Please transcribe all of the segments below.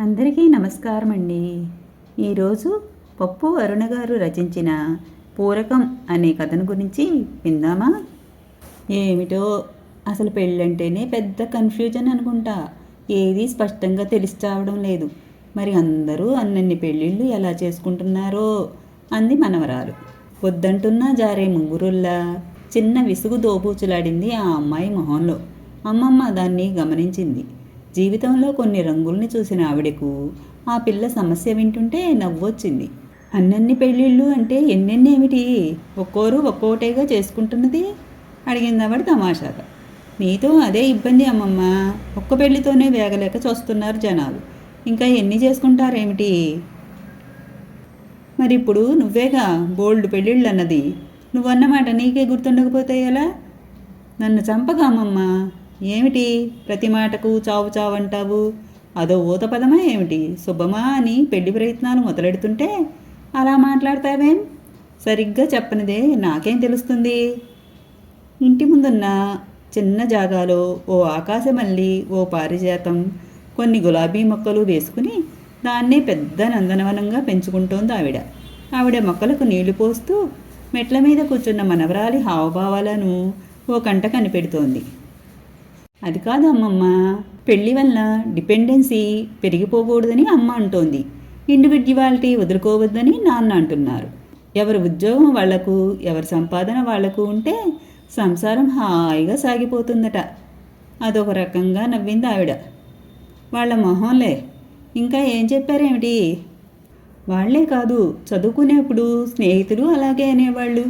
అందరికీ నమస్కారం అండి ఈరోజు పప్పు అరుణ గారు రచించిన పూరకం అనే కథను గురించి విందామా? ఏమిటో? అసలు పెళ్ళంటేనే పెద్ద కన్ఫ్యూజన్ అనుకుంటా. ఏది స్పష్టంగా తెలిసి చావడం లేదు. మరి అందరూ అన్నన్ని పెళ్ళిళ్ళు ఎలా చేసుకుంటున్నారో? అంది మనవరాలు. వద్దంటున్నా జారే ముంగురుల్లా. చిన్న విసుగు దోబూచులాడింది ఆ అమ్మాయి మొహంలో. అమ్మమ్మ దాన్ని గమనించింది. జీవితంలో కొన్ని రంగుల్ని చూసిన ఆవిడకు ఆ పిల్ల సమస్య వింటుంటే నవ్వొచ్చింది. అన్నన్ని పెళ్ళిళ్ళు అంటే ఎన్నెన్నేమిటి? ఒక్కోరు ఒక్కోటేగా చేసుకుంటున్నది? అడిగింది ఆవిడ తమాషాగా. నీతో అదే ఇబ్బంది అమ్మమ్మ. ఒక్క పెళ్ళితోనే వేగలేక చూస్తున్నారు జనాలు. ఇంకా ఎన్ని చేసుకుంటారేమిటి? మరి ఇప్పుడు నువ్వేగా బోల్డ్ పెళ్ళిళ్ళు అన్నది నువ్వన్నమాట నీకే గుర్తుండకపోతే ఎలా? నన్ను చంపగా అమ్మమ్మ. ఏమిటి? ప్రతి మాటకు చావు చావు అంటావు అదో ఊత పదమా ఏమిటి? శుభమా అని పెళ్ళి ప్రయత్నాలు మొదలెడుతుంటే అలా మాట్లాడతావేం? సరిగ్గా చెప్పనిదే నాకేం తెలుస్తుంది? ఇంటి ముందున్న చిన్న జాగాలో ఓ ఆకాశమల్లి ఓ పారిజాతం కొన్ని గులాబీ మొక్కలు వేసుకుని దాన్నే పెద్ద నందనవనంగా పెంచుకుంటోంది ఆవిడ. ఆవిడ మొక్కలకు నీళ్ళు పోస్తూ మెట్ల మీద కూర్చున్న మనవరాలి హావభావాలను ఓ కంట కనిపెడుతోంది. అది కాదు అమ్మమ్మ. పెళ్ళి వల్ల డిపెండెన్సీ పెరిగిపోకూడదని అమ్మ అంటోంది. ఇండివిడ్యువాలిటీ వదులుకోవద్దని నాన్న అంటున్నారు. ఎవరి ఉద్యోగం వాళ్ళకు ఎవరి సంపాదన వాళ్ళకు ఉంటే సంసారం హాయిగా సాగిపోతుందట. అదొక రకంగా నవ్వింది ఆవిడ. వాళ్ళ మొహంలే. ఇంకా ఏం చెప్పారేమిటి? వాళ్ళే కాదు చదువుకునేప్పుడు స్నేహితులు అలాగే అనేవాళ్ళు.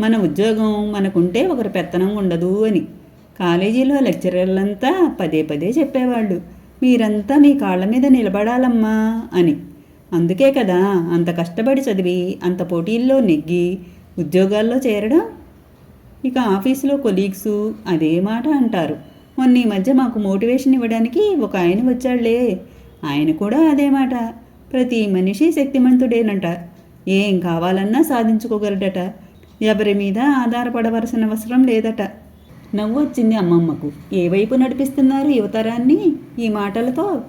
మన ఉద్యోగం మనకుంటే ఒకరి పెత్తనం ఉండదు అని. కాలేజీలో లెక్చరర్లంతా పదే పదే చెప్పేవాళ్ళు. మీరంతా మీ కాళ్ళ మీద నిలబడాలమ్మా అని. అందుకే కదా అంత కష్టపడి చదివి అంత పోటీల్లో నెగ్గి ఉద్యోగాల్లో చేరడం? ఇక ఆఫీసులో కొలీగ్సు అదే మాట అంటారు. మొన్న ఈ మధ్య మాకు మోటివేషన్ ఇవ్వడానికి ఒక ఆయన వచ్చాడులే ఆయన కూడా అదే మాట. ప్రతి మనిషి శక్తిమంతుడేనంట. ఏం కావాలన్నా సాధించుకోగలడట. ఎవరి మీద ఆధారపడవలసిన అవసరం లేదట. నవ్వు వచ్చింది అమ్మమ్మకు. ఏ వైపు నడిపిస్తున్నారు యువతరాన్ని? ఈ మాటలతో?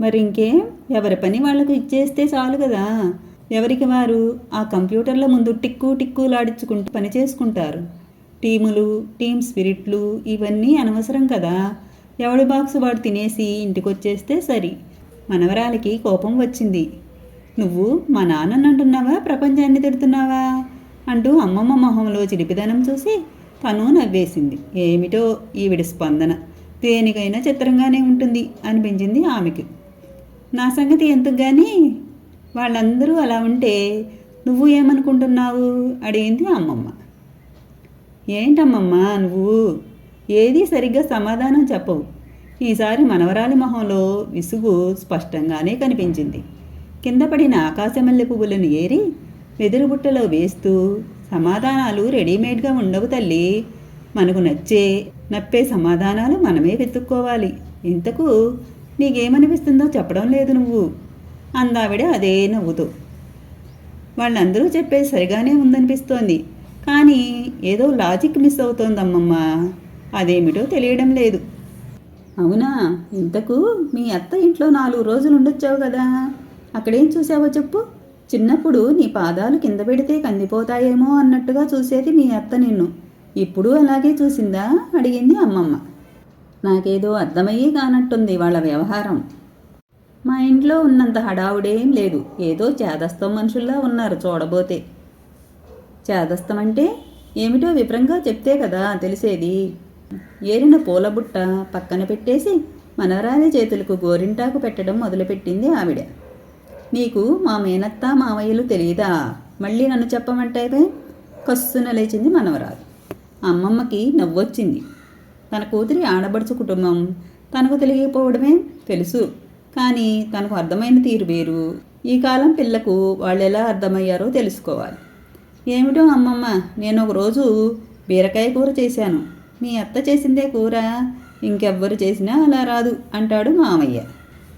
మరి ఇంకేం? ఎవరి పని వాళ్ళకు ఇచ్చేస్తే చాలు కదా. ఎవరికి వారు? ఆ కంప్యూటర్ల ముందు టిక్కు టిక్కులాడించుకుంటూ పని చేసుకుంటారు. టీములు టీమ్ స్పిరిట్లు ఇవన్నీ అనవసరం కదా. ఎవడి బాక్స్ వాడు తినేసి ఇంటికొచ్చేస్తే సరి. మనవరాలికి కోపం వచ్చింది. నువ్వు మా నాన్నని అంటున్నావా ప్రపంచాన్ని తిడుతున్నావా? అంటూ అమ్మమ్మ మొహంలో చిలిపిదనం చూసి తను నవ్వేసింది. ఏమిటో ఈవిడ స్పందన. దేనికైనా చిత్రంగానే ఉంటుంది అనిపించింది ఆమెకి. నా సంగతి ఎందుకు కానీ వాళ్ళందరూ అలా ఉంటే నువ్వు ఏమనుకుంటున్నావు అడిగింది అమ్మమ్మ. ఏంటమ్మమ్మ నువ్వు ఏదీ సరిగ్గా సమాధానం చెప్పవు. ఈసారి మనవరాలి మొహంలో విసుగు స్పష్టంగానే కనిపించింది. కింద పడిన ఆకాశమల్లె పువ్వులను ఏరి వెదురు బుట్టలో వేస్తూ సమాధానాలు రెడీమేడ్గా ఉండవు తల్లి. మనకు నచ్చే నప్పే సమాధానాలు మనమే వెతుక్కోవాలి. ఇంతకు నీకేమనిపిస్తుందో చెప్పడం లేదు నువ్వు. అందావిడ అదే నవ్వుతూ. వాళ్ళందరూ చెప్పేది సరిగానే ఉందనిపిస్తోంది. కానీ ఏదో లాజిక్ మిస్ అవుతోందమ్మమ్మ. అదేమిటో తెలియడం లేదు. అవునా? ఇంతకు మీ అత్త ఇంట్లో నాలుగు రోజులు ఉండొచ్చావు కదా. అక్కడేం చూసావో చెప్పు. చిన్నప్పుడు నీ పాదాలు కింద పెడితే కందిపోతాయేమో అన్నట్టుగా చూసేది మీ అత్త నిన్ను. ఇప్పుడు అలాగే చూసిందా? అడిగింది అమ్మమ్మ. నాకేదో అర్థమయ్యే కానట్టుంది వాళ్ళ వ్యవహారం. మా ఇంట్లో ఉన్నంత హడావుడేం లేదు. ఏదో చేదస్తం మనుషుల్లా ఉన్నారు చూడబోతే. చేదస్తం అంటే ఏమిటో వివరంగా చెప్తే కదా తెలిసేది. ఏరిన పూల బుట్ట పక్కన పెట్టేసి మనవరాలి చేతులకు గోరింటాకు పెట్టడం మొదలుపెట్టింది ఆవిడ. నీకు మా మేనత్త మామయ్యలు తెలియదా? మళ్ళీ నన్ను చెప్పమంటావే కస్సున లేచింది మనవరాలు. అమ్మమ్మకి నవ్వొచ్చింది. తన కూతురి ఆడబడుచు కుటుంబం. తనకు తెలియకపోవడమే తెలుసు. కానీ తనకు అర్థమైన తీరు వేరు. ఈ కాలం పిల్లకు వాళ్ళు ఎలా అర్థమయ్యారో తెలుసుకోవాలి. ఏమిటో అమ్మమ్మ నేను ఒకరోజు బీరకాయ కూర చేశాను. మీ అత్త చేసిందే కూర. ఇంకెవ్వరు చేసినా అలా రాదు అంటాడు మామయ్య.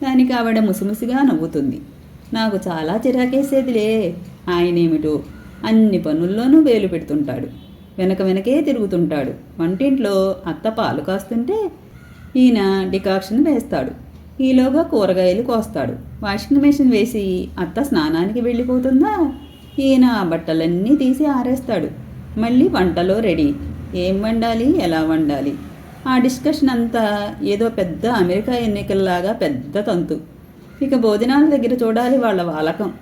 దానికి ఆవిడ ముసిముసిగా నవ్వుతుంది. నాకు చాలా చిరాకేసేదిలే. ఆయనేమిటో అన్ని పనుల్లోనూ వేలు పెడుతుంటాడు. వెనక వెనకే తిరుగుతుంటాడు. వంటింట్లో అత్త పాలు కాస్తుంటే ఈయన డికాక్షన్ వేస్తాడు. ఈలోగా కూరగాయలు కోస్తాడు. వాషింగ్ మెషిన్ వేసి అత్త స్నానానికి వెళ్ళిపోతుందా? ఈయన ఆ బట్టలన్నీ తీసి ఆరేస్తాడు. మళ్ళీ వంటలో రెడీ. ఏం వండాలి? ఎలా వండాలి? ఆ డిస్కషన్ అంతా ఏదో పెద్ద అమెరికా ఎన్నికల్లాగా పెద్ద తంతు. ఇక భోజనాల దగ్గర చూడాలి వాళ్ళ వాలకం.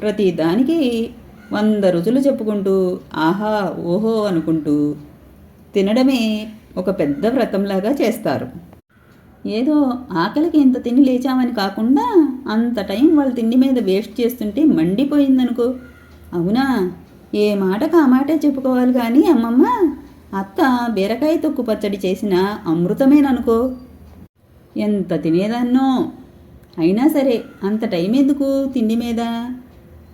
ప్రతి దానికి వంద రుచులు చెప్పుకుంటూ ఆహా ఓహో అనుకుంటూ తినడమే ఒక పెద్ద వ్రతంలాగా చేస్తారు. ఏదో ఆకలికి ఇంత తిని లేచామని కాకుండా అంత టైం వాళ్ళ తిండి మీద వేస్ట్ చేస్తుంటే మండిపోయిందనుకో. అవునా? ఏ మాటకు ఆ మాటే చెప్పుకోవాలి కానీ అమ్మమ్మ అత్త బీరకాయ తొక్కు పచ్చడి చేసిన అమృతమేననుకో. ఎంత తినేదాన్నో? అయినా సరే అంత టైం ఎందుకు తిండి మీద?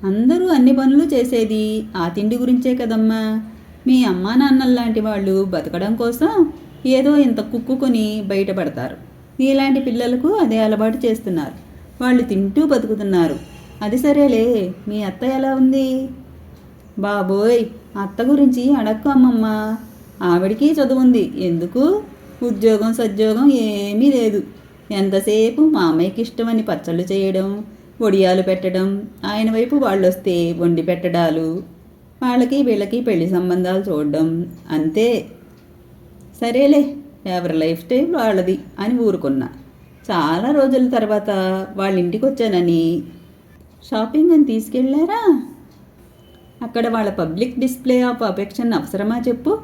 అందరూ అన్ని పనులు చేసేది ఆ తిండి గురించే కదమ్మా. మీ అమ్మా నాన్నల్లాంటి వాళ్ళు బతకడం కోసం ఏదో ఇంత కుక్కుకొని బయటపడతారు. నీలాంటి పిల్లలకు అదే అలవాటు చేస్తున్నారు. వాళ్ళు తింటూ బతుకుతున్నారు. అది సరేలే మీ అత్త ఎలా ఉంది? బాబోయ్ అత్త గురించి అడక్కు అమ్మమ్మ. ఆవిడికి చదువుంది ఎందుకు? ఉద్యోగం సద్యోగం ఏమీ లేదు. ఎంతసేపు మా అమ్మాయికి ఇష్టమని పచ్చళ్ళు చేయడం ఒడియాలు పెట్టడం ఆయన వైపు వాళ్ళు వస్తే వండి పెట్టడాలు వాళ్ళకి వీళ్ళకి పెళ్ళి సంబంధాలు చూడడం అంతే. సరేలే ఎవరి లైఫ్ స్టైల్ వాళ్ళది అని ఊరుకున్నా. చాలా రోజుల తర్వాత వాళ్ళ ఇంటికి వచ్చానని షాపింగ్ అని తీసుకెళ్ళారా? అక్కడ వాళ్ళ పబ్లిక్ డిస్ప్లే ఆఫ్ అఫెక్షన్ అవసరమా చెప్పు.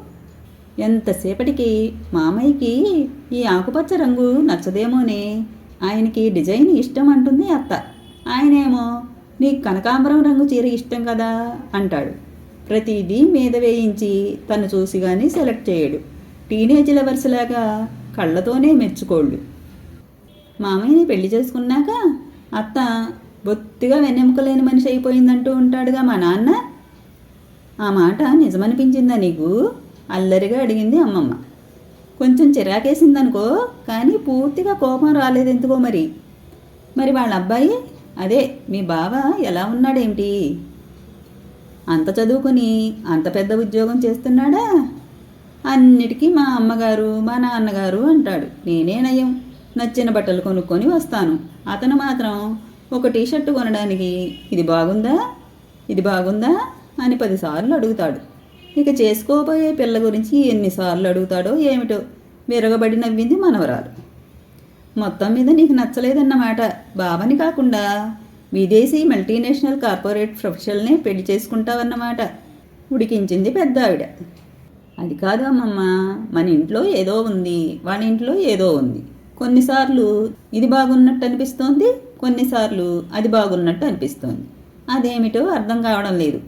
ఎంతసేపటికి? మామయ్యకి ఈ ఆకుపచ్చ రంగు నచ్చదేమోనే. ఆయనకి డిజైన్ ఇష్టం అంటుంది అత్త. ఆయనేమో నీకు కనకాంబరం రంగు చీర ఇష్టం కదా అంటాడు. ప్రతిదీ మీద వేయించి తను చూసి కానీ సెలెక్ట్ చేయడు. టీనేజ్ లవర్స్లాగా కళ్ళతోనే మెచ్చుకోళ్ళు. మామయ్యని పెళ్ళి చేసుకున్నాక అత్త బొత్తిగా వెన్నెముకలేని మనిషి అయిపోయిందంటూ ఉంటాడుగా మా నాన్న. ఆ మాట నిజమనిపించిందా నీకు? అల్లరిగా అడిగింది అమ్మమ్మ. కొంచెం చిరాకేసిందనుకో కానీ పూర్తిగా కోపం రాలేదు ఎందుకో మరి? మరి వాళ్ళ అబ్బాయి అదే మీ బావ ఎలా ఉన్నాడేమిటి అంత చదువుకుని అంత పెద్ద ఉద్యోగం చేస్తున్నాడా? అన్నిటికీ మా అమ్మగారు మా నాన్నగారు అంటాడు. నేనే నయం. నచ్చిన బట్టలు కొనుక్కొని వస్తాను. అతను మాత్రం ఒక టీషర్ట్ కొనడానికి ఇది బాగుందా? ఇది బాగుందా? అని పదిసార్లు అడుగుతాడు. ఇక చేసుకోబోయే పిల్ల గురించి ఎన్నిసార్లు అడుగుతాడో ఏమిటో విరగబడి నవ్వింది మనవరాలు. మొత్తం మీద నీకు నచ్చలేదన్నమాట. బావని కాకుండా విదేశీ మల్టీనేషనల్ కార్పొరేట్ ప్రొఫెషనల్ని పెళ్ళి చేసుకుంటావన్నమాట. ఉడికించింది పెద్ద ఆవిడ అది కాదు అమ్మమ్మ మన ఇంట్లో ఏదో ఉంది వాళ్ళ ఇంట్లో ఏదో ఉంది. కొన్నిసార్లు ఇది బాగున్నట్టు అనిపిస్తోంది కొన్నిసార్లు అది బాగున్నట్టు అనిపిస్తోంది. అదేమిటో అర్థం కావడం లేదు.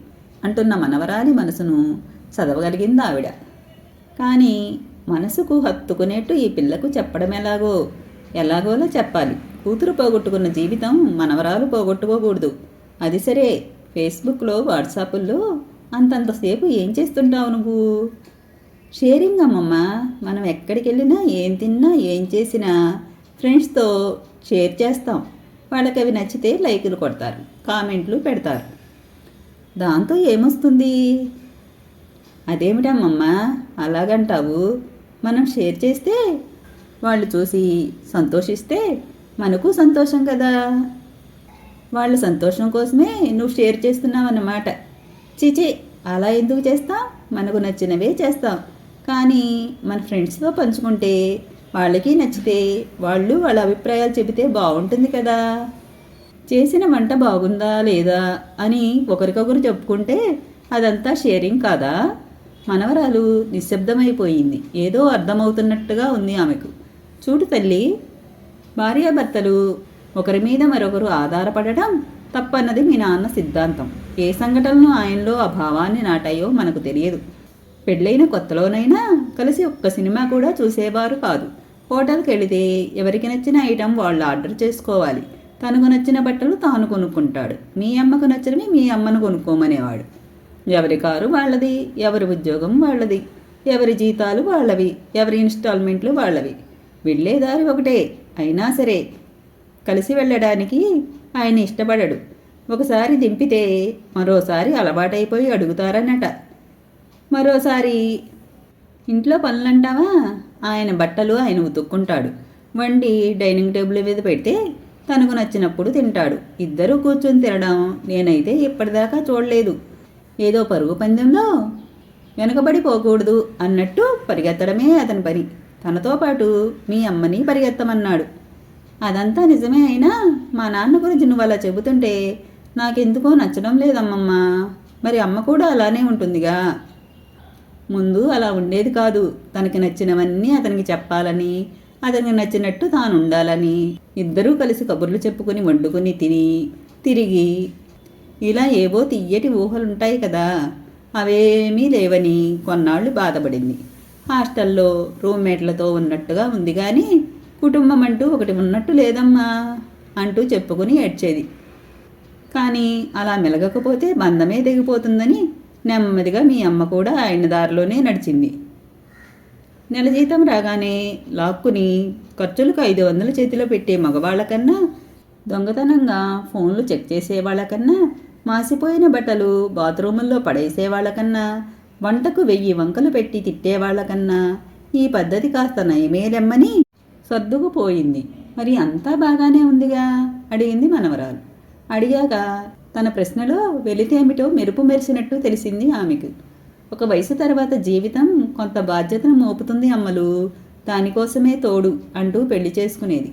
అంటున్న మనవరాలి మనసును చదవగలిగింది ఆవిడ. కానీ మనసుకు హత్తుకునేట్టు ఈ పిల్లకు చెప్పడం ఎలాగో? ఎలాగోలా చెప్పాలి. కూతురు పోగొట్టుకున్న జీవితం మనవరాలు పోగొట్టుకోకూడదు. అది సరే ఫేస్బుక్లో వాట్సాపుల్లో అంతంతసేపు ఏం చేస్తుంటావు నువ్వు? షేరింగ్ అమ్మమ్మ మనం ఎక్కడికి వెళ్ళినా ఏం తిన్నా ఏం చేసినా ఫ్రెండ్స్తో షేర్ చేస్తాం. వాళ్ళకి అవి నచ్చితే లైకులు కొడతారు కామెంట్లు పెడతారు. దాంతో ఏమొస్తుంది? అదేమిటమ్మమ్మ? అలాగంటావు. మనం షేర్ చేస్తే వాళ్ళు చూసి సంతోషిస్తే మనకు సంతోషం కదా. వాళ్ళ సంతోషం కోసమే నువ్వు షేర్ చేస్తున్నావు అన్నమాట చిచి అలా ఎందుకు చేస్తాం? మనకు నచ్చినవే చేస్తాం. కానీ మన ఫ్రెండ్స్తో పంచుకుంటే వాళ్ళకి నచ్చితే వాళ్ళు వాళ్ళ అభిప్రాయాలు చెబితే బాగుంటుంది కదా. చేసిన వంట బాగుందా లేదా అని ఒకరికొకరు చెప్పుకుంటే అదంతా షేరింగ్ కాదా? మనవరాలు నిశ్శబ్దమైపోయింది. ఏదో అర్థమవుతున్నట్టుగా ఉంది ఆమెకు. చూడు తల్లి భార్యాభర్తలు ఒకరి మీద మరొకరు ఆధారపడటం తప్పన్నది మీ నాన్న సిద్ధాంతం. ఏ సంఘటనలు ఆయనలో ఆ భావాన్ని నాటాయో మనకు తెలియదు. పెళ్ళైన కొత్తలోనైనా కలిసి ఒక్క సినిమా కూడా చూసేవారు కాదు. హోటల్కి వెళితే ఎవరికి నచ్చిన ఐటెం వాళ్ళు ఆర్డర్ చేసుకోవాలి. తనకు నచ్చిన బట్టలు తాను కొనుక్కుంటాడు. మీ అమ్మకు నచ్చినవి మీ అమ్మను కొనుక్కోమనేవాడు. ఎవరి కారు వాళ్ళది ఎవరి ఉద్యోగం వాళ్ళది ఎవరి జీతాలు వాళ్ళవి ఎవరి ఇన్స్టాల్మెంట్లు వాళ్ళవి. వెళ్ళేదారి ఒకటే అయినా సరే కలిసి వెళ్ళడానికి ఆయన ఇష్టపడడు. ఒకసారి దింపితే మరోసారి అలవాటైపోయి అడుగుతారన్నట. మరోసారి ఇంట్లో పనులంటావా? ఆయన బట్టలు ఆయన ఉతుక్కుంటాడు. వండి డైనింగ్ టేబుల్ మీద పెడితే తనకు నచ్చినప్పుడు తింటాడు. ఇద్దరూ కూర్చొని తినడం నేనైతే ఇప్పటిదాకా చూడలేదు. ఏదో పరుగు పందెంలో వెనుకబడి పోకూడదు అన్నట్టు పరిగెత్తడమే అతని పని. తనతో పాటు మీ అమ్మని పరిగెత్తమన్నాడు. అదంతా నిజమే అయినా మా నాన్న గురించి నువ్వు అలా చెబుతుంటే నాకెందుకో నచ్చడం లేదమ్మమ్మ. మరి అమ్మ కూడా అలానే ఉంటుందిగా. ముందు అలా ఉండేది కాదు. తనకి నచ్చినవన్నీ అతనికి చెప్పాలని అతనికి నచ్చినట్టు తాను ఉండాలని ఇద్దరూ కలిసి కబుర్లు చెప్పుకుని వండుకుని తిని తిరిగి ఇలా ఏవో తియ్యటి ఊహలుంటాయి కదా అవేమీ లేవని కొన్నాళ్ళు బాధపడింది. హాస్టల్లో రూమ్మేట్లతో ఉన్నట్టుగా ఉంది కానీ కుటుంబం అంటూ ఒకటి ఉన్నట్టు లేదమ్మా అంటూ చెప్పుకుని ఏడ్చేది. కానీ అలా మెలగకపోతే బంధమే తెగిపోతుందని నెమ్మదిగా మీ అమ్మ కూడా ఆయన దారిలోనే నడిచింది. నెల జీతం రాగానే లాక్కుని ఖర్చులకు ఐదు వందల చేతిలో పెట్టే మగవాళ్ళకన్నా దొంగతనంగా ఫోన్లు చెక్ చేసే వాళ్ళకన్నా మాసిపోయిన బట్టలు బాత్రూముల్లో పడేసే వాళ్ళకన్నా వంటకు వెయ్యి వంకలు పెట్టి తిట్టే వాళ్ళకన్నా ఈ పద్ధతి కాస్త నయమేలెమ్మని సర్దుకుపోయింది. మరి అంతా బాగానే ఉందిగా? అడిగింది మనవరాలు. అడిగాక తన ప్రశ్నలో వెళితేమిటో మెరుపు మెరిసినట్టు తెలిసింది ఆమెకు. ఒక వయసు తర్వాత జీవితం కొంత బాధ్యతను మోపుతుంది అమ్మలు. దానికోసమే తోడు అంటూ పెళ్ళి చేసుకునేది.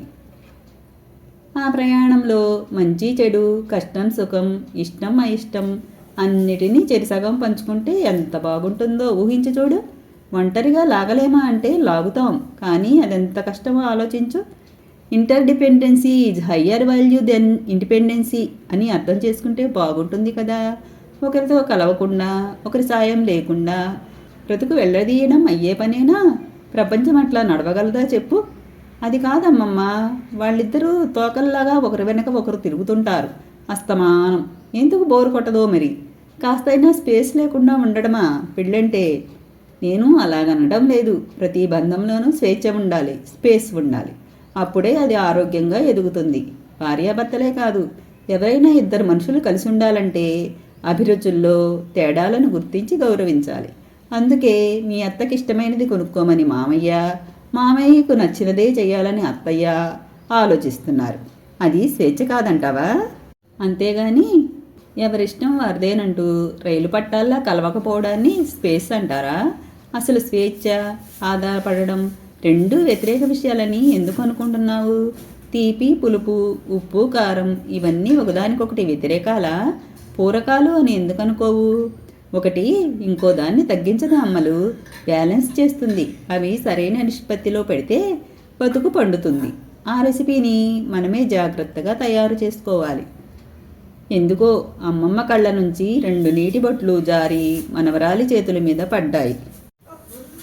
ఆ ప్రయాణంలో మంచి చెడు కష్టం సుఖం ఇష్టం అయిష్టం అన్నిటినీ చెరిసగం పంచుకుంటే ఎంత బాగుంటుందో ఊహించి చూడు. ఒంటరిగా లాగలేమా అంటే లాగుతాం కానీ అదెంత కష్టమో ఆలోచించు. Interdependency is higher value than independency అని అర్థం చేసుకుంటే బాగుంటుంది కదా. ఒకరితో కలవకుండా ఒకరి సాయం లేకుండా బ్రతుకు వెళ్ళదీయడం అయ్యే పనేనా? ప్రపంచం అట్లా నడవగలదా చెప్పు. అది కాదమ్మమ్మ. వాళ్ళిద్దరూ తోకల్లాగా ఒకరి వెనక ఒకరు తిరుగుతుంటారు. అస్తమానం. ఎందుకు బోరు కొట్టదో మరి? కాస్తైనా స్పేస్ లేకుండా ఉండడమా? పెళ్ళంటే నేను అలాగనడం లేదు. ప్రతి బంధంలోనూ స్వేచ్ఛ ఉండాలి స్పేస్ ఉండాలి. అప్పుడే అది ఆరోగ్యంగా ఎదుగుతుంది. భార్యాభర్తలే కాదు ఎవరైనా ఇద్దరు మనుషులు కలిసి ఉండాలంటే అభిరుచుల్లో తేడాలను గుర్తించి గౌరవించాలి. అందుకే మీ అత్తకి ఇష్టమైనది కొనుక్కోమని మామయ్య మామయ్యకు నచ్చినదే చేయాలని అత్తయ్య ఆలోచిస్తున్నారు. అది స్వేచ్ఛ కాదంటావా? అంతేగాని ఎవరిష్టం వారిదేనంటూ రైలు పట్టాల్లా కలవకపోవడాన్ని స్పేస్ అంటారా? అసలు స్వేచ్ఛ ఆధారపడడం రెండు వ్యతిరేక విషయాలని ఎందుకు అనుకుంటున్నావు? తీపి పులుపు ఉప్పు కారం ఇవన్నీ ఒకదానికొకటి వ్యతిరేకాలా? పూరకాలు అని ఎందుకు అనుకోవు ఒకటి ఇంకో దాన్ని తగ్గించదు అమ్మలు? బ్యాలెన్స్ చేస్తుంది. అవి సరైన నిష్పత్తిలో పెడితే బతుకు పండుతుంది. ఆ రెసిపీని మనమే జాగ్రత్తగా తయారు చేసుకోవాలి. ఎందుకో అమ్మమ్మ కళ్ళ నుంచి రెండు నీటి బొట్లు జారి మనవరాలి చేతుల మీద పడ్డాయి.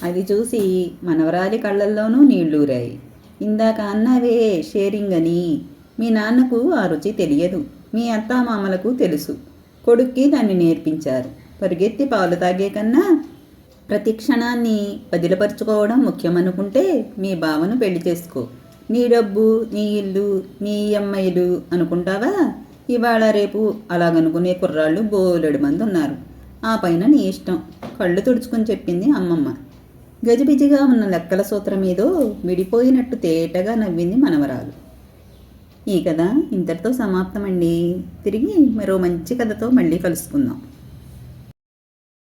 అది చూసి మనవరాలి కళ్ళల్లోనూ నీళ్ళూరాయి ఇందాక అన్నావే షేరింగ్ అని. మీ నాన్నకు ఆ రుచి తెలియదు. మీ అత్తామామలకు తెలుసు. కొడుక్కి దాన్ని నేర్పించారు. పరిగెత్తి పాలు తాగే కన్నా ప్రతి క్షణాన్ని వదిలపరుచుకోవడం ముఖ్యమనుకుంటే మీ బావను పెళ్ళి చేసుకో. నీ డబ్బు నీ ఇల్లు నీ అమ్మాయిలు అనుకుంటావా? ఇవాళ రేపు అలాగనుకునే కుర్రాళ్ళు బోలెడు మంది ఉన్నారు ఆ పైన నీ ఇష్టం. కళ్ళు తుడుచుకొని చెప్పింది అమ్మమ్మ. గజిబిజిగా ఉన్న లెక్కల సూత్రం ఏదో విడిపోయినట్టు తేటగా నవ్వింది మనవరాలు. ఈ కథ ఇంతటితో సమాప్తమండి. తిరిగి మరో మంచి కథతో మళ్ళీ కలుసుకుందాం.